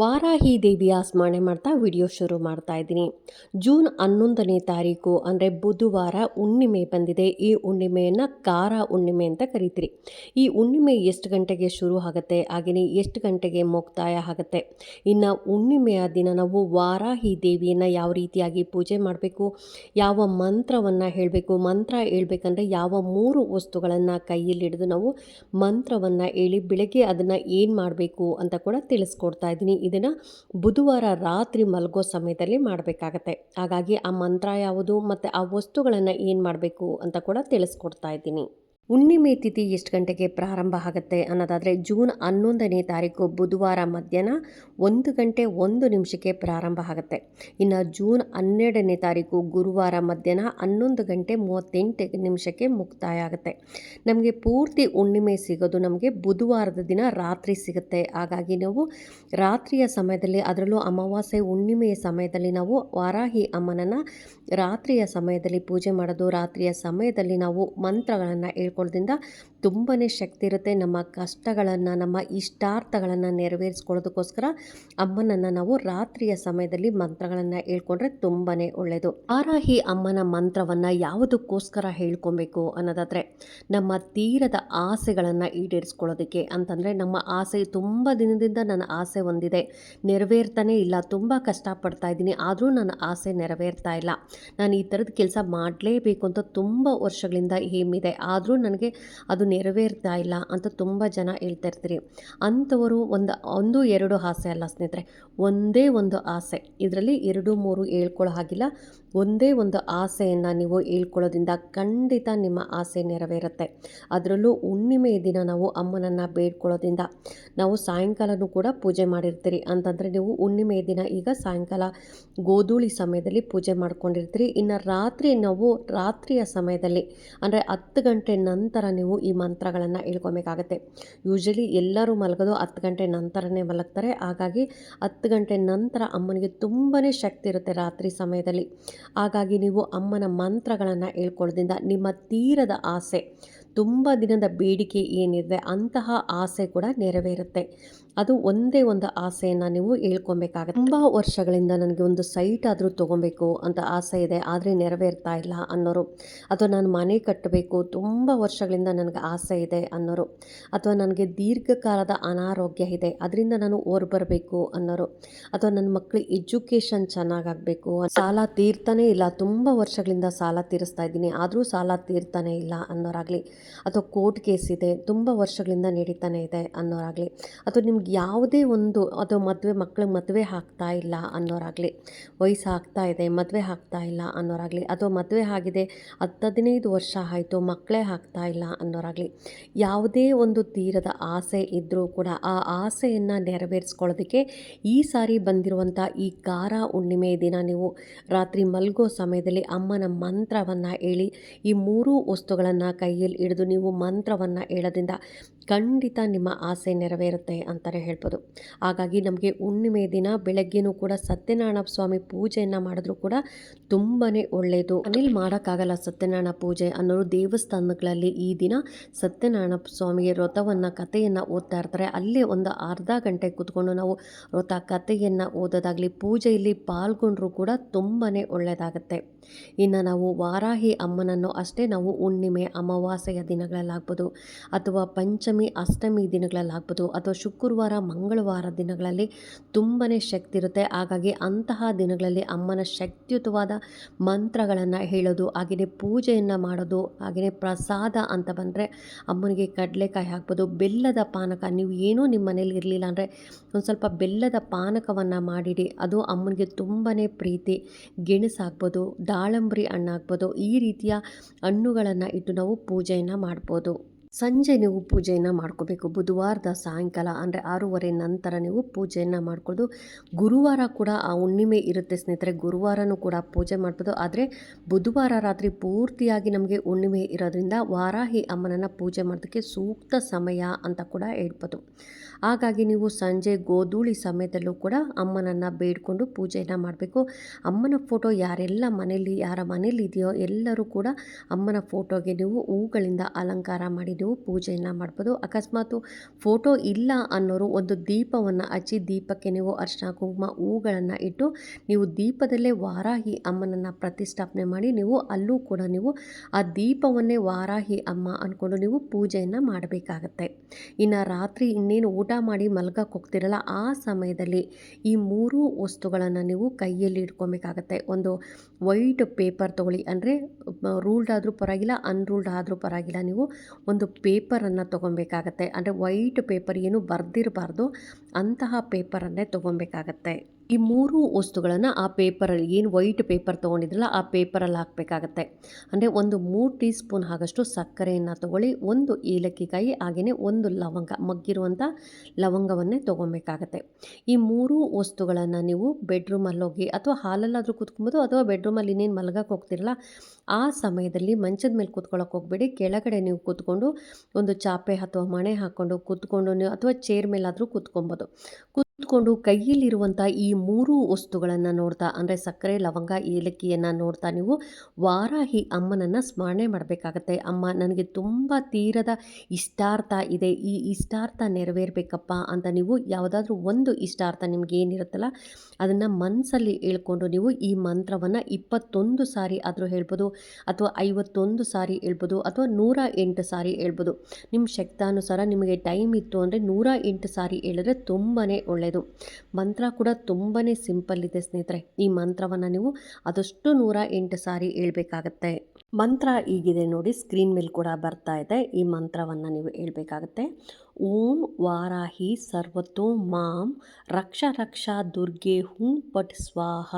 Varahi ದೇವಿಯ ಸ್ಮರಣೆ ಮಾಡ್ತಾ ವಿಡಿಯೋ ಶುರು ಮಾಡ್ತಾ ಇದ್ದೀನಿ. ಜೂನ್ ಹನ್ನೊಂದನೇ ತಾರೀಕು ಅಂದರೆ ಬುಧವಾರ ಹುಣ್ಣಿಮೆ ಬಂದಿದೆ. ಈ ಹುಣ್ಣಿಮೆಯನ್ನು ಕಾರ ಹುಣ್ಣಿಮೆ ಅಂತ ಕರಿತೀರಿ. ಈ ಹುಣ್ಣಿಮೆ ಎಷ್ಟು ಗಂಟೆಗೆ ಶುರು ಆಗುತ್ತೆ? ಹಾಗೆಯೇ ಎಷ್ಟು ಗಂಟೆಗೆ ಮುಕ್ತಾಯ ಆಗುತ್ತೆ? ಇನ್ನು ಹುಣ್ಣಿಮೆಯ ದಿನ ನಾವು ವಾರಾಹಿ ದೇವಿಯನ್ನು ಯಾವ ರೀತಿಯಾಗಿ ಪೂಜೆ ಮಾಡಬೇಕು? ಯಾವ ಮಂತ್ರವನ್ನು ಹೇಳಬೇಕು? ಮಂತ್ರ ಹೇಳಬೇಕಂದ್ರೆ ಯಾವ ಮೂರು ವಸ್ತುಗಳನ್ನು ಕೈಯಲ್ಲಿ ಹಿಡಿದು ನಾವು ಮಂತ್ರವನ್ನು ಹೇಳಿ ಬೆಳಗ್ಗೆ ಅದನ್ನು ಏನು ಮಾಡಬೇಕು ಅಂತ ಕೂಡ ತಿಳಿಸ್ಕೊಡ್ತಾ ಇದ್ದೀನಿ. ಇದನ್ನು ಬುಧವಾರ ರಾತ್ರಿ ಮಲಗೋ ಸಮಯದಲ್ಲಿ ಮಾಡಬೇಕಾಗತ್ತೆ. ಹಾಗಾಗಿ ಆ ಮಂತ್ರ ಯಾವುದು ಮತ್ತು ಆ ವಸ್ತುಗಳನ್ನು ಏನು ಮಾಡಬೇಕು ಅಂತ ಕೂಡ ತಿಳಿಸ್ಕೊಡ್ತಾ ಇದ್ದೀನಿ. ಹುಣ್ಣಿಮೆ ತಿಥಿ ಎಷ್ಟು ಗಂಟೆಗೆ ಪ್ರಾರಂಭ ಆಗುತ್ತೆ ಅನ್ನೋದಾದರೆ ಜೂನ್ ಹನ್ನೊಂದನೇ ತಾರೀಕು ಬುಧವಾರ ಮಧ್ಯಾಹ್ನ ಒಂದು ಗಂಟೆ ಒಂದು ನಿಮಿಷಕ್ಕೆ ಪ್ರಾರಂಭ ಆಗುತ್ತೆ. ಇನ್ನು ಜೂನ್ ಹನ್ನೆರಡನೇ ತಾರೀಕು ಗುರುವಾರ ಮಧ್ಯಾಹ್ನ ಹನ್ನೊಂದು ಗಂಟೆ ಮೂವತ್ತೆಂಟು ನಿಮಿಷಕ್ಕೆ ಮುಕ್ತಾಯ ಆಗುತ್ತೆ ನಮಗೆ ಪೂರ್ತಿ ಹುಣ್ಣಿಮೆ ಸಿಗೋದು ನಮಗೆ ಬುಧವಾರದ ದಿನ ರಾತ್ರಿ ಸಿಗುತ್ತೆ. ಹಾಗಾಗಿ ನಾವು ರಾತ್ರಿಯ ಸಮಯದಲ್ಲಿ ಅದರಲ್ಲೂ ಅಮಾವಾಸ್ಯೆ ಹುಣ್ಣಿಮೆಯ ಸಮಯದಲ್ಲಿ ನಾವು ವಾರಾಹಿ ಅಮ್ಮನನ್ನು ರಾತ್ರಿಯ ಸಮಯದಲ್ಲಿ ಪೂಜೆ ಮಾಡೋದು, ರಾತ್ರಿಯ ಸಮಯದಲ್ಲಿ ನಾವು ಮಂತ್ರಗಳನ್ನು ಹೇಳ್ಕೊಳ್ಳೋದ್ರಿಂದ ತುಂಬಾ ಶಕ್ತಿ ಇರುತ್ತೆ. ನಮ್ಮ ಕಷ್ಟಗಳನ್ನು, ನಮ್ಮ ಇಷ್ಟಾರ್ಥಗಳನ್ನು ನೆರವೇರಿಸ್ಕೊಳ್ಳೋದಕ್ಕೋಸ್ಕರ ಅಮ್ಮನನ್ನು ನಾವು ರಾತ್ರಿಯ ಸಮಯದಲ್ಲಿ ಮಂತ್ರಗಳನ್ನು ಹೇಳ್ಕೊಂಡ್ರೆ ತುಂಬಾ ಒಳ್ಳೆಯದು ಆರಾಹಿ ಅಮ್ಮನ ಮಂತ್ರವನ್ನು ಯಾವುದಕ್ಕೋಸ್ಕರ ಹೇಳ್ಕೊಬೇಕು ಅನ್ನೋದಾದರೆ ನಮ್ಮ ತೀರದ ಆಸೆಗಳನ್ನು ಈಡೇರಿಸ್ಕೊಳ್ಳೋದಕ್ಕೆ ಅಂತಂದರೆ ನಮ್ಮ ಆಸೆ ತುಂಬ ದಿನದಿಂದ ನನ್ನ ಆಸೆ ಹೊಂದಿದೆ ನೆರವೇರ್ತಾನೆ ಇಲ್ಲ, ತುಂಬ ಕಷ್ಟಪಡ್ತಾ ಇದ್ದೀನಿ, ಆದರೂ ನನ್ನ ಆಸೆ ನೆರವೇರ್ತಾ ಇಲ್ಲ. ನಾನು ಈ ಥರದ ಕೆಲಸ ಮಾಡಲೇಬೇಕು ಅಂತ ತುಂಬ ವರ್ಷಗಳಿಂದ ಹೇಮಿದೆ ಆದರೂ ನನಗೆ ಅದು ನೆರವೇರ್ತಾ ಇಲ್ಲ ಅಂತ ತುಂಬ ಜನ ಹೇಳ್ತಾ ಇರ್ತೀರಿ. ಅಂಥವರು ಒಂದು ಒಂದು, ಎರಡು ಆಸೆ ಅಲ್ಲ ಸ್ನೇಹಿತರೆ. ಒಂದೇ ಒಂದು ಆಸೆ. ಇದರಲ್ಲಿ ಎರಡು, ಮೂರು ಹೇಳ್ಕೊಳ್ಳೋ ಹಾಗಿಲ್ಲ. ಒಂದೇ ಒಂದು ಆಸೆಯನ್ನು ನೀವು ಹೇಳ್ಕೊಳ್ಳೋದ್ರಿಂದ ಖಂಡಿತ ನಿಮ್ಮ ಆಸೆ ನೆರವೇರುತ್ತೆ. ಅದರಲ್ಲೂ ಹುಣ್ಣಿಮೆಯ ದಿನ ನಾವು ಅಮ್ಮನನ್ನು ಬೇಡ್ಕೊಳ್ಳೋದ್ರಿಂದ ನಾವು ಸಾಯಂಕಾಲನೂ ಕೂಡ ಪೂಜೆ ಮಾಡಿರ್ತೀರಿ. ಅಂತಂದರೆ ನೀವು ಹುಣ್ಣಿಮೆಯ ದಿನ ಈಗ ಸಾಯಂಕಾಲ ಗೋಧೂಳಿ ಸಮಯದಲ್ಲಿ ಪೂಜೆ ಮಾಡ್ಕೊಂಡಿರ್ತೀರಿ. ಇನ್ನು ರಾತ್ರಿ ನಾವು ರಾತ್ರಿಯ ಸಮಯದಲ್ಲಿ ಅಂದರೆ ಹತ್ತು ಗಂಟೆ ನಂತರ ನೀವು ಈ ಮಂತ್ರಗಳನ್ನು ಹೇಳ್ಕೊಬೇಕಾಗತ್ತೆ. ಯೂಶಲಿ ಎಲ್ಲರೂ ಮಲಗೋದು ಹತ್ತು ಗಂಟೆ ನಂತರನೇ ಮಲಗ್ತಾರೆ. ಹಾಗಾಗಿ ಹತ್ತು ಗಂಟೆ ನಂತರ ಅಮ್ಮನಿಗೆ ತುಂಬಾ ಶಕ್ತಿ ಇರುತ್ತೆ ರಾತ್ರಿ ಸಮಯದಲ್ಲಿ. ಹಾಗಾಗಿ ನೀವು ಅಮ್ಮನ ಮಂತ್ರಗಳನ್ನು ಹೇಳ್ಕೊಳ್ಳೋದ್ರಿಂದ ನಿಮ್ಮ ತೀರದ ಆಸೆ, ತುಂಬ ದಿನದ ಬೇಡಿಕೆ ಏನಿದೆ ಅಂತಹ ಆಸೆ ಕೂಡ ನೆರವೇರುತ್ತೆ. ಅದು ಒಂದೇ ಒಂದು ಆಸೆಯನ್ನು ನೀವು ಹೇಳ್ಕೊಬೇಕಾಗುತ್ತೆ. ತುಂಬ ವರ್ಷಗಳಿಂದ ನನಗೆ ಒಂದು ಸೈಟ್ ಆದರೂ ತೊಗೊಬೇಕು ಅಂತ ಆಸೆ ಇದೆ, ಆದರೆ ನೆರವೇರ್ತಾ ಇಲ್ಲ ಅನ್ನೋರು. ಅಥವಾ ನಾನು ಮನೆ ಕಟ್ಟಬೇಕು ತುಂಬ ವರ್ಷಗಳಿಂದ ನನಗೆ ಆಸೆ ಇದೆ ಅನ್ನೋರು. ಅಥವಾ ನನಗೆ ದೀರ್ಘಕಾಲದ ಅನಾರೋಗ್ಯ ಇದೆ, ಅದರಿಂದ ನಾನು ಓರ್ ಬರಬೇಕು ಅನ್ನೋರು. ಅಥವಾ ನನ್ನ ಮಕ್ಕಳಿಗೆ ಎಜುಕೇಷನ್ ಚೆನ್ನಾಗಾಗಬೇಕು. ಸಾಲ ತೀರ್ತಾನೇ ಇಲ್ಲ, ತುಂಬ ವರ್ಷಗಳಿಂದ ಸಾಲ ತೀರಿಸ್ತಾ ಇದ್ದೀನಿ, ಆದರೂ ಸಾಲ ತೀರ್ತಾನೆ ಇಲ್ಲ ಅನ್ನೋರಾಗಲಿ. ಅಥವಾ ಕೋರ್ಟ್ ಕೇಸ್ ಇದೆ, ತುಂಬ ವರ್ಷಗಳಿಂದ ನಡೀತಾನೆ ಇದೆ ಅನ್ನೋರಾಗಲಿ. ಅಥವಾ ನಿಮ್ಗೆ ಯಾವುದೇ ಒಂದು ಅದು ಮದುವೆ, ಮಕ್ಳಿಗೆ ಮದುವೆ ಆಗ್ತಾ ಇಲ್ಲ ಅನ್ನೋರಾಗಲಿ, ವಯಸ್ಸು ಆಗ್ತಾ ಇದೆ, ಮದುವೆ ಆಗ್ತಾ ಇಲ್ಲ ಅನ್ನೋರಾಗಲಿ, ಅಥವಾ ಮದುವೆ ಆಗಿದೆ ಹತ್ತು ಹದಿನೈದು ವರ್ಷ ಆಯಿತು, ಮಕ್ಕಳೇ ಆಗ್ತಾ ಇಲ್ಲ ಅನ್ನೋರಾಗಲಿ, ಯಾವುದೇ ಒಂದು ತೀರದ ಆಸೆ ಇದ್ದರೂ ಕೂಡ ಆ ಆಸೆಯನ್ನು ನೆರವೇರಿಸ್ಕೊಳ್ಳೋದಕ್ಕೆ ಈ ಸಾರಿ ಬಂದಿರುವಂಥ ಈ ಕಾರ ಹುಣ್ಣಿಮೆ ದಿನ ನೀವು ರಾತ್ರಿ ಮಲಗೋ ಸಮಯದಲ್ಲಿ ಅಮ್ಮನ ಮಂತ್ರವನ್ನು ಹೇಳಿ, ಈ ಮೂರೂ ವಸ್ತುಗಳನ್ನು ಕೈಯಲ್ಲಿ ಹಿಡಿದು ನೀವು ಮಂತ್ರವನ್ನು ಹೇಳೋದ್ರಿಂದ ಖಂಡಿತ ನಿಮ್ಮ ಆಸೆ ನೆರವೇರುತ್ತೆ ಅಂತಲೇ ಹೇಳ್ಬೋದು. ಹಾಗಾಗಿ ನಮಗೆ ಹುಣ್ಣಿಮೆ ದಿನ ಬೆಳಗ್ಗೆನೂ ಕೂಡ ಸತ್ಯನಾರಾಯಣ ಸ್ವಾಮಿ ಪೂಜೆಯನ್ನು ಮಾಡಿದ್ರೂ ಕೂಡ ತುಂಬಾ ಒಳ್ಳೆಯದು ಅನಿಲ್ ಮಾಡೋಕ್ಕಾಗಲ್ಲ ಸತ್ಯನಾರಾಯಣ ಪೂಜೆ ಅನ್ನೋರು ದೇವಸ್ಥಾನಗಳಲ್ಲಿ ಈ ದಿನ ಸತ್ಯನಾರಾಯಣ ಸ್ವಾಮಿಗೆ ವ್ರತವನ್ನು, ಕಥೆಯನ್ನು ಓದ್ತಾ ಇರ್ತಾರೆ. ಅಲ್ಲಿ ಒಂದು ಅರ್ಧ ಗಂಟೆ ಕೂತ್ಕೊಂಡು ನಾವು ವ್ರತ, ಕಥೆಯನ್ನು ಓದೋದಾಗಲಿ ಪೂಜೆಯಲ್ಲಿ ಪಾಲ್ಗೊಂಡ್ರೂ ಕೂಡ ತುಂಬಾ ಒಳ್ಳೆಯದಾಗುತ್ತೆ ಇನ್ನು ನಾವು ವಾರಾಹಿ ಅಮ್ಮನನ್ನು ಅಷ್ಟೇ ನಾವು ಹುಣ್ಣಿಮೆ, ಅಮಾವಾಸ್ಯೆಯ ದಿನಗಳಲ್ಲಾಗ್ಬೋದು. ಅಥವಾ ಪಂಚಮಿ ಅಷ್ಟಮಿ ದಿನಗಳಲ್ಲಾಗ್ಬೋದು ಅಥವಾ ಶುಕ್ರವಾರ, ಮಂಗಳವಾರ ದಿನಗಳಲ್ಲಿ ತುಂಬಾ ಶಕ್ತಿ ಇರುತ್ತೆ. ಹಾಗಾಗಿ ಅಂತಹ ದಿನಗಳಲ್ಲಿ ಅಮ್ಮನ ಶಕ್ತಿಯುತವಾದ ಮಂತ್ರಗಳನ್ನು ಹೇಳೋದು, ಹಾಗೆಯೇ ಪೂಜೆಯನ್ನು ಮಾಡೋದು, ಹಾಗೆಯೇ ಪ್ರಸಾದ ಅಂತ ಬಂದರೆ ಅಮ್ಮನಿಗೆ ಕಡಲೆಕಾಯಿ ಹಾಕ್ಬೋದು. ಬೆಲ್ಲದ ಪಾನಕ, ನೀವು ಏನೂ ನಿಮ್ಮ ಮನೇಲಿ ಇರಲಿಲ್ಲ ಅಂದರೆ ಒಂದು ಸ್ವಲ್ಪ ಬೆಲ್ಲದ ಪಾನಕವನ್ನು ಮಾಡಿಡಿ. ಅದು ಅಮ್ಮನಿಗೆ ತುಂಬಾ ಪ್ರೀತಿ. ಗೆಣಸು ಹಾಕ್ಬೋದು, ದಾಳಂಬರಿ ಹಣ್ಣು ಈ ರೀತಿಯ ಹಣ್ಣುಗಳನ್ನು ಇಟ್ಟು ನಾವು ಪೂಜೆಯನ್ನು ಮಾಡ್ಬೋದು. ಸಂಜೆ ನೀವು ಪೂಜೆಯನ್ನು ಮಾಡ್ಕೋಬೇಕು. ಬುಧವಾರದ ಸಾಯಂಕಾಲ ಅಂದರೆ ಆರೂವರೆ ನಂತರ ನೀವು ಪೂಜೆಯನ್ನು ಮಾಡ್ಕೊಳ್ಳೋದು ಗುರುವಾರ ಕೂಡ ಆ ಹುಣ್ಣಿಮೆ ಇರುತ್ತೆ ಸ್ನೇಹಿತರೆ. ಗುರುವಾರನೂ ಕೂಡ ಪೂಜೆ ಮಾಡ್ಬೋದು. ಆದರೆ ಬುಧವಾರ ರಾತ್ರಿ ಪೂರ್ತಿಯಾಗಿ ನಮಗೆ ಹುಣ್ಣಿಮೆ ಇರೋದ್ರಿಂದ ವಾರಾಹಿ ಅಮ್ಮನನ್ನು ಪೂಜೆ ಮಾಡೋದಕ್ಕೆ ಸೂಕ್ತ ಸಮಯ ಅಂತ ಕೂಡ ಹೇಳ್ಬೋದು. ಹಾಗಾಗಿ ನೀವು ಸಂಜೆ ಗೋಧೂಳಿ ಸಮಯದಲ್ಲೂ ಕೂಡ ಅಮ್ಮನನ್ನು ಬೇಡ್ಕೊಂಡು ಪೂಜೆಯನ್ನು ಮಾಡಬೇಕು. ಅಮ್ಮನ ಫೋಟೋ ಯಾರೆಲ್ಲ ಮನೆಯಲ್ಲಿ ಯಾರ ಮನೇಲಿ ಇದೆಯೋ ಎಲ್ಲರೂ ಕೂಡ ಅಮ್ಮನ ಫೋಟೋಗೆ ನೀವು ಹೂಗಳಿಂದ ಅಲಂಕಾರ ಮಾಡಿ ನೀವು ಪೂಜೆಯನ್ನು ಮಾಡ್ಬೋದು. ಅಕಸ್ಮಾತು ಫೋಟೋ ಇಲ್ಲ ಅನ್ನೋರು ಒಂದು ದೀಪವನ್ನು ಹಚ್ಚಿ ದೀಪಕ್ಕೆ ನೀವು ಅರ್ಶನ ಕುಂಕುಮ, ಹೂಗಳನ್ನು ಇಟ್ಟು ನೀವು ದೀಪದಲ್ಲೇ ವಾರಾಹಿ ಅಮ್ಮನನ್ನು ಪ್ರತಿಷ್ಠಾಪನೆ ಮಾಡಿ ನೀವು ಅಲ್ಲೂ ಕೂಡ ನೀವು ಆ ದೀಪವನ್ನೇ ವಾರಾಹಿ ಅಮ್ಮ ಅಂದ್ಕೊಂಡು ನೀವು ಪೂಜೆಯನ್ನು ಮಾಡಬೇಕಾಗತ್ತೆ. ಇನ್ನು ರಾತ್ರಿ ಇನ್ನೇನು ಊಟ ಮಾಡಿ ಮಲ್ಗಕ್ಕೆ ಹೋಗ್ತಿರಲ್ಲ, ಆ ಸಮಯದಲ್ಲಿ ಈ ಮೂರು ವಸ್ತುಗಳನ್ನು ನೀವು ಕೈಯಲ್ಲಿ ಇಟ್ಕೊಬೇಕಾಗತ್ತೆ. ಒಂದು ವೈಟ್ ಪೇಪರ್ ತೊಗೊಳ್ಳಿ. ಅಂದರೆ ರೂಲ್ಡ್ ಆದರೂ ಪರವಾಗಿಲ್ಲ, ಅನ್ರೂಲ್ಡ್ ಆದರೂ ಪರವಾಗಿಲ್ಲ. ನೀವು ಒಂದು ಪೇಪರನ್ನು ತೊಗೊಬೇಕಾಗತ್ತೆ ಅಂದರೆ ವೈಟ್ ಪೇಪರ್ ಏನು ಬರೆದಿರಬಾರ್ದು, ಅಂತಹ ಪೇಪರನ್ನೇ ತೊಗೊಬೇಕಾಗತ್ತೆ ಈ ಮೂರು ವಸ್ತುಗಳನ್ನು ಆ ಪೇಪರಲ್ಲಿ, ಏನು ವೈಟ್ ಪೇಪರ್ ತೊಗೊಂಡಿದ್ರಲ್ಲ, ಆ ಪೇಪರಲ್ಲಿ ಹಾಕಬೇಕಾಗತ್ತೆ. ಅಂದರೆ ಒಂದು ಮೂರು ಟೀ ಸ್ಪೂನ್ ಆಗಷ್ಟು ಸಕ್ಕರೆಯನ್ನು ತೊಗೊಳ್ಳಿ, ಒಂದು ಏಲಕ್ಕಿಕಾಯಿ ಹಾಗೆಯೇ ಒಂದು ಲವಂಗ, ಮಗ್ಗಿರುವಂಥ ಲವಂಗವನ್ನೇ ತೊಗೊಬೇಕಾಗತ್ತೆ ಈ ಮೂರು ವಸ್ತುಗಳನ್ನು ನೀವು ಬೆಡ್ರೂಮಲ್ಲಿ ಹೋಗಿ ಅಥವಾ ಹಾಲಲ್ಲಾದರೂ ಕೂತ್ಕೊಬೋದು, ಅಥವಾ ಬೆಡ್ರೂಮಲ್ಲಿ ಇನ್ನೇನು ಮಲಗಕ್ಕೆ ಹೋಗ್ತಿರಲ್ಲ ಆ ಸಮಯದಲ್ಲಿ ಮಂಚದ ಮೇಲೆ ಕೂತ್ಕೊಳ್ಳೋಕೆ ಹೋಗಬೇಡಿ. ಕೆಳಗಡೆ ನೀವು ಕೂತ್ಕೊಂಡು ಒಂದು ಚಾಪೆ ಅಥವಾ ಮಣೆ ಹಾಕ್ಕೊಂಡು ಕೂತ್ಕೊಂಡು ನೀವು ಅಥವಾ ಚೇರ್ ಮೇಲಾದರೂ ಕೂತ್ಕೊಬೋದು. ಕೂತ್ಕೊಂಡು ಕೈಯಲ್ಲಿರುವಂಥ ಈ ಮೂರು ವಸ್ತುಗಳನ್ನು ನೋಡ್ತಾ, ಅಂದರೆ ಸಕ್ಕರೆ, ಲವಂಗ, ಏಲಕ್ಕಿಯನ್ನು ನೋಡ್ತಾ ನೀವು ವಾರಾಹಿ ಅಮ್ಮನನ್ನು ಸ್ಮರಣೆ ಮಾಡಬೇಕಾಗತ್ತೆ. ಅಮ್ಮ, ನನಗೆ ತುಂಬ ತೀರದ ಇಷ್ಟಾರ್ಥ ಇದೆ. ಈ ಇಷ್ಟಾರ್ಥ ನೆರವೇರಬೇಕಪ್ಪ ಅಂತ ನೀವು ಯಾವುದಾದ್ರೂ ಒಂದು ಇಷ್ಟಾರ್ಥ ನಿಮ್ಗೆ ಏನಿರುತ್ತಲ್ಲ, ಅದನ್ನು ಮನಸ್ಸಲ್ಲಿ ಹೇಳ್ಕೊಂಡು ನೀವು ಈ ಮಂತ್ರವನ್ನು ಇಪ್ಪತ್ತೊಂದು ಸಾರಿ ಆದರೂ ಹೇಳ್ಬೋದು ಅಥವಾ ಐವತ್ತೊಂದು ಸಾರಿ ಹೇಳ್ಬೋದು ಅಥವಾ ನೂರ ಎಂಟು ಸಾರಿ ಹೇಳ್ಬೋದು. ನಿಮ್ಮ ಶಕ್ತಾನುಸಾರ ನಿಮಗೆ ಟೈಮ್ ಇತ್ತು ಅಂದರೆ ನೂರ ಎಂಟು ಸಾರಿ ಹೇಳಿದ್ರೆ ತುಂಬಾ ಒಳ್ಳೆಯದು ಮಂತ್ರ ಕೂಡ ತುಂಬಾ ಸಿಂಪಲ್ ಇದೆ ಸ್ನೇಹಿತರೆ. ಈ ಮಂತ್ರವನ್ನು ನೀವು ಆದಷ್ಟು ನೂರ ಎಂಟು ಸಾರಿ ಹೇಳ್ಬೇಕಾಗತ್ತೆ. ಮಂತ್ರ ಈಗಿದೆ ನೋಡಿ ಸ್ಕ್ರೀನ್ ಮೇಲೆ ಕೂಡ ಬರ್ತಾ ಇದೆ. ಈ ಮಂತ್ರವನ್ನು ನೀವು ಹೇಳಬೇಕಾಗತ್ತೆ. ಓಂ ವಾರಾಹಿ ಸರ್ವತೋ ಮಾಂ ರಕ್ಷ ರಕ್ಷಾ ದುರ್ಗೆ ಹೂಂ ಪಟ್ ಸ್ವಾಹ.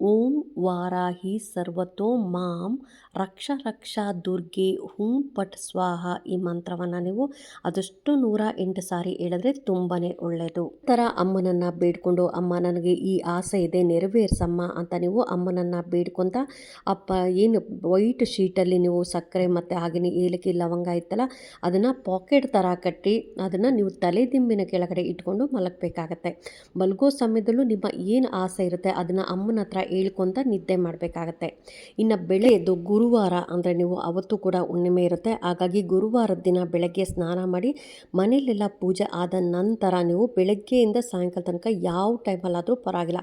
ಓಂ ವಾರಾಹಿ ಸರ್ವತೋ ಮಾಂ ರಕ್ಷ ರಕ್ಷ ದುರ್ಗೆ ಹೂಂ ಪಟ್ ಸ್ವಾಹ ಈ ಮಂತ್ರವನ್ನು ನೀವು ಅದಷ್ಟು ನೂರ ಎಂಟು ಸಾರಿ ಹೇಳಿದ್ರೆ ತುಂಬಾ ಒಳ್ಳೆಯದು ಥರ ಅಮ್ಮನನ್ನು ಬೇಡ್ಕೊಂಡು ಅಮ್ಮ ನನಗೆ ಈ ಆಸೆ ಇದೆ, ನೆರವೇರಿಸಮ್ಮ ಅಂತ ನೀವು ಅಮ್ಮನನ್ನು ಬೇಡ್ಕೊಂತ ಅಪ್ಪ ಏನು ವೈಟ್ ಶೀಟಲ್ಲಿ ನೀವು ಸಕ್ಕರೆ ಮತ್ತು ಹಾಗೆಯೇ ಏಲಕ್ಕಿ, ಲವಂಗ ಇತ್ತಲ್ಲ, ಅದನ್ನು ಪಾಕೆಟ್ ಥರ ಕಟ್ಟಿ ಅದನ್ನು ನೀವು ತಲೆದಿಂಬಿನ ಕೆಳಗಡೆ ಇಟ್ಕೊಂಡು ಮಲಗಬೇಕಾಗತ್ತೆ. ಮಲಗೋ ಸಮಯದಲ್ಲೂ ನಿಮ್ಮ ಏನು ಆಸೆ ಇರುತ್ತೆ ಅದನ್ನು ಅಮ್ಮನ ಹತ್ರ ಹೇಳ್ಕೊತ ನಿದ್ದೆ ಮಾಡಬೇಕಾಗತ್ತೆ. ಇನ್ನು ಬೆಳೆಯದು ಗುರುವಾರ ಅಂದರೆ ನೀವು ಅವತ್ತು ಕೂಡ ಹುಣ್ಣಿಮೆ ಇರುತ್ತೆ. ಹಾಗಾಗಿ ಗುರುವಾರದ ದಿನ ಬೆಳಗ್ಗೆ ಸ್ನಾನ ಮಾಡಿ, ಮನೆಯಲ್ಲೆಲ್ಲ ಪೂಜೆ ಆದ ನಂತರ ನೀವು ಬೆಳಗ್ಗೆಯಿಂದ ಸಾಯಂಕಾಲ ತನಕ ಯಾವ ಟೈಮಲ್ಲಾದರೂ ಪರವಾಗಿಲ್ಲ.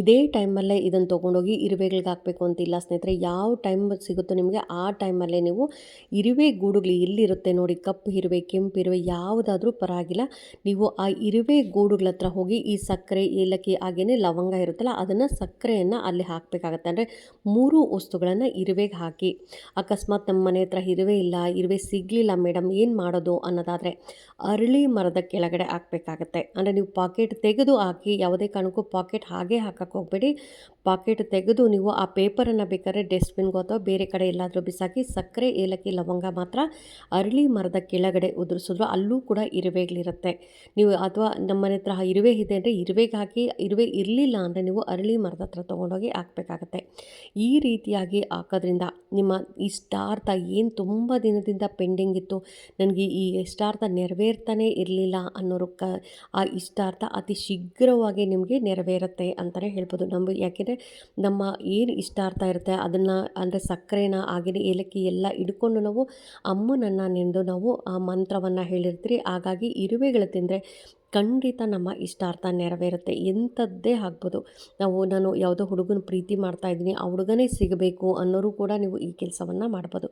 ಇದೇ ಟೈಮಲ್ಲೇ ಇದನ್ನು ತೊಗೊಂಡೋಗಿ ಇರುವೆಗಳಿಗೆ ಹಾಕಬೇಕು ಅಂತಿಲ್ಲ ಸ್ನೇಹಿತರೆ, ಯಾವ ಟೈಮ್ ಸಿಗುತ್ತೋ ನಿಮಗೆ ಆ ಟೈಮಲ್ಲೇ ನೀವು ಇರುವೆ ಗೂಡುಗಳು ಎಲ್ಲಿರುತ್ತೆ ನೋಡಿ, ಕಪ್ಪು ಇರುವೆ, ಕೆಂಪು ಇರುವೆ ಯಾವುದಾದ್ರೂ ಪರವಾಗಿಲ್ಲ. ನೀವು ಆ ಇರುವೆ ಗೂಡುಗಳ ಹತ್ರ ಹೋಗಿ ಈ ಸಕ್ಕರೆ, ಏಲಕ್ಕಿ ಹಾಗೆಯೇ ಲವಂಗ ಇರುತ್ತಲ್ಲ, ಅದನ್ನು ಸಕ್ಕರೆಯನ್ನು ಅಲ್ಲಿ ಹಾಕಬೇಕಾಗತ್ತೆ. ಅಂದರೆ ಮೂರು ವಸ್ತುಗಳನ್ನು ಇರುವೆಗೆ ಹಾಕಿ ಅಕಸ್ಮಾತ್ ನಮ್ಮ ಮನೆ ಹತ್ರ ಇರುವೆ ಇಲ್ಲ, ಇರುವೆ ಸಿಗಲಿಲ್ಲ ಮೇಡಮ್ ಏನು ಮಾಡೋದು ಅನ್ನೋದಾದರೆ ಅರಳಿ ಮರದ ಕೆಳಗಡೆ ಹಾಕಬೇಕಾಗತ್ತೆ. ಅಂದರೆ ನೀವು ಪಾಕೆಟ್ ತೆಗೆದು ಹಾಕಿ, ಯಾವುದೇ ಕಾರಣಕ್ಕೂ ಪಾಕೆಟ್ ಹಾಗೆ ಹಾಕಕ್ಕೆ ಹೋಗಬೇಡಿ. ಪಾಕೆಟ್ ತೆಗೆದು ನೀವು ಆ ಪೇಪರನ್ನು ಬೇಕಾದ್ರೆ ಡಸ್ಟ್ಬಿನ್ಗೂ ಅಥವಾ ಬೇರೆ ಕಡೆ ಎಲ್ಲಾದರೂ ಬಿಸಾಕಿ, ಸಕ್ಕರೆ, ಏಲಕ್ಕಿ, ಲವಂಗ ಮಾತ್ರ ಅರಳಿ ಮರದ ಕೆಳಗಡೆ ಉದುರಿಸಿದ್ರು ಅಲ್ಲೂ ಕೂಡ ಇರುವೆಗಳಿರುತ್ತೆ. ನೀವು ಅಥವಾ ನಮ್ಮ ಮನೆ ಹತ್ರ ಇರುವೆ ಇದೆ ಅಂದರೆ ಇರುವೆಗೆ ಹಾಕಿ, ಇರುವೆ ಇರಲಿಲ್ಲ ಅಂದರೆ ನೀವು ಅರಳಿ ಮರದ ಹತ್ರ ತೊಗೊಂಡೋಗಿ ಹಾಕಬೇಕಾಗತ್ತೆ. ಈ ರೀತಿಯಾಗಿ ಹಾಕೋದ್ರಿಂದ ನಿಮ್ಮ ಈ ಇಷ್ಟಾರ್ಥ ಏನು ತುಂಬ ದಿನದಿಂದ ಪೆಂಡಿಂಗ್ ಇತ್ತು? ನನಗೆ ಈ ಇಷ್ಟಾರ್ಥ ನೆರವೇರ್ತಾನೆ ಇರಲಿಲ್ಲ ಅನ್ನೋರು ಕ, ಆ ಇಷ್ಟಾರ್ಥ ಅತಿ ಶೀಘ್ರವಾಗಿ ನಿಮಗೆ ನೆರವೇರುತ್ತೆ ಅಂತಲೇ ಹೇಳ್ಬೋದು. ನಮ್ಮ ಯಾಕೆಂದರೆ ನಮ್ಮ ಏನು ಇಷ್ಟಾರ್ಥ ಇರುತ್ತೆ, ಅದನ್ನು ಅಂದರೆ ಸಕ್ಕರೆನ ಆಗಿನ ಏಲಕ್ಕಿ ಎಲ್ಲ ಇಡ್ಕೊಂಡು ನಾವು ಅಮ್ಮನನ್ನು ನೆಂದು ನಾವು ಆ ಮಂತ್ರವನ್ನು ಹೇಳಿರ್ತೀರಿ. ಹಾಗಾಗಿ ಇರುವೆಗಳು ತಿಂದರೆ ಖಂಡಿತ ನಮ್ಮ ಇಷ್ಟಾರ್ಥ ನೆರವೇರುತ್ತೆ. ಎಂಥದ್ದೇ ಆಗ್ಬೋದು. ನಾವು, ನಾನು ಯಾವುದೋ ಹುಡುಗನ ಪ್ರೀತಿ ಮಾಡ್ತಾ ಇದ್ದೀನಿ, ಆ ಹುಡುಗನೇ ಸಿಗಬೇಕು ಅನ್ನೋರು ಕೂಡ ನೀವು ಈ ಕೆಲಸವನ್ನು ಮಾಡ್ಬೋದು.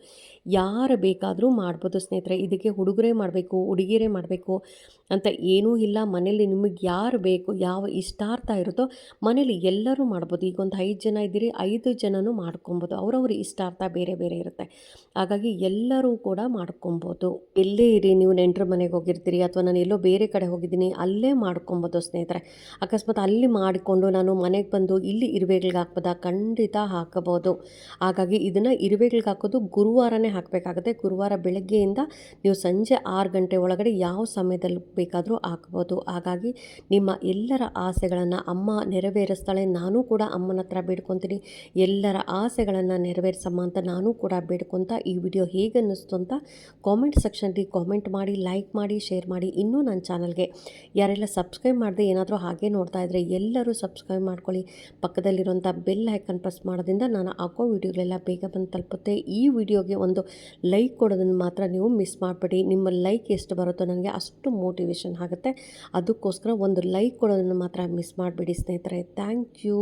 ಯಾರು ಬೇಕಾದರೂ ಮಾಡ್ಬೋದು ಸ್ನೇಹಿತರೆ. ಇದಕ್ಕೆ ಹುಡುಗರೇ ಮಾಡಬೇಕು, ಹುಡುಗಿಯರೇ ಮಾಡಬೇಕು ಅಂತ ಏನೂ ಇಲ್ಲ. ಮನೇಲಿ ನಿಮಗೆ ಯಾರು ಬೇಕು, ಯಾವ ಇಷ್ಟಾರ್ಥ ಇರುತ್ತೋ ಮನೇಲಿ ಎಲ್ಲರೂ ಮಾಡ್ಬೋದು. ಈಗ ಒಂದು ಐದು ಜನ ಇದ್ದೀರಿ, ಐದು ಜನನೂ ಮಾಡ್ಕೊಬೋದು. ಅವರವ್ರ ಇಷ್ಟಾರ್ಥ ಬೇರೆ ಬೇರೆ ಇರುತ್ತೆ. ಹಾಗಾಗಿ ಎಲ್ಲರೂ ಕೂಡ ಮಾಡ್ಕೊಬೋದು. ಎಲ್ಲೇ ಇರಿ, ನೀವು ನೆಂಟರ ಮನೆಗೆ ಹೋಗಿರ್ತೀರಿ ಅಥವಾ ನಾನು ಎಲ್ಲೋ ಬೇರೆ ಕಡೆ ಹೋಗಿದ್ದೀನಿ ಅಲ್ಲೇ ಮಾಡ್ಕೊಬೋದು ಸ್ನೇಹಿತರೆ. ಅಕಸ್ಮಾತ್ ಅಲ್ಲಿ ಮಾಡಿಕೊಂಡು ನಾನು ಮನೆಗೆ ಬಂದು ಇಲ್ಲಿ ಇರುವೆಗಳಿಗೆ ಹಾಕ್ಬೋದಾ? ಖಂಡಿತ ಹಾಕಬೋದು. ಹಾಗಾಗಿ ಇದನ್ನು ಇರುವೆಗಳಿಗೆ ಹಾಕೋದು ಗುರುವಾರನೇ ಹಾಕಬೇಕಾಗುತ್ತೆ. ಗುರುವಾರ ಬೆಳಗ್ಗೆಯಿಂದ ನೀವು ಸಂಜೆ ಆರು ಗಂಟೆ ಒಳಗಡೆ ಯಾವ ಸಮಯದಲ್ಲಿ ಬೇಕಾದರೂ ಹಾಕ್ಬೋದು. ಹಾಗಾಗಿ ನಿಮ್ಮ ಎಲ್ಲರ ಆಸೆಗಳನ್ನು ಅಮ್ಮ ನೆರವೇರಿಸ್ತಾಳೆ, ನಾನು ಕೂಡ ಅಮ್ಮನ ಹತ್ರ ಬೇಡ್ಕೊತೀನಿ. ಎಲ್ಲರ ಆಸೆಗಳನ್ನು ನೆರವೇರಿಸಮ್ಮ ಅಂತ ನಾನು ಕೂಡ ಬೇಡ್ಕೊತ ಈ ವಿಡಿಯೋ ಹೇಗೆ ಅನ್ನಿಸ್ತು ಅಂತ ಕಾಮೆಂಟ್ ಸೆಕ್ಷನ್ಲಿ ಕಾಮೆಂಟ್ ಮಾಡಿ ಲೈಕ್ ಮಾಡಿ ಶೇರ್ ಮಾಡಿ ಇನ್ನೂ ನನ್ನ ಚಾನಲ್ಗೆ ಯಾರೆಲ್ಲ ಸಬ್ಸ್ಕ್ರೈಬ್ ಮಾಡದೆ ಏನಾದರೂ ಹಾಗೆ ನೋಡ್ತಾ ಇದ್ದರೆ ಎಲ್ಲರೂ ಸಬ್ಸ್ಕ್ರೈಬ್ ಮಾಡ್ಕೊಳ್ಳಿ. ಪಕ್ಕದಲ್ಲಿರುವಂಥ ಬೆಲ್ ಐಕನ್ ಪ್ರೆಸ್ ಮಾಡೋದ್ರಿಂದ ನಾನು ಹಾಕೋ ವೀಡಿಯೋಗಳೆಲ್ಲ ಬೇಗ ಬಂದು ತಲುಪುತ್ತೆ. ಈ ವಿಡಿಯೋಗೆ ಒಂದು ಲೈಕ್ ಕೊಡೋದನ್ನು ಮಾತ್ರ ನೀವು ಮಿಸ್ ಮಾಡಬೇಡಿ. ನಿಮ್ಮ ಲೈಕ್ ಎಷ್ಟು ಬರುತ್ತೋ ನನಗೆ ಅಷ್ಟು ಮೋಟಿವೇಶನ್ ಆಗುತ್ತೆ. ಅದಕ್ಕೋಸ್ಕರ ಒಂದು ಲೈಕ್ ಕೊಡೋದನ್ನು ಮಾತ್ರ ಮಿಸ್ ಮಾಡಬೇಡಿ ಸ್ನೇಹಿತರೆ. Thank you.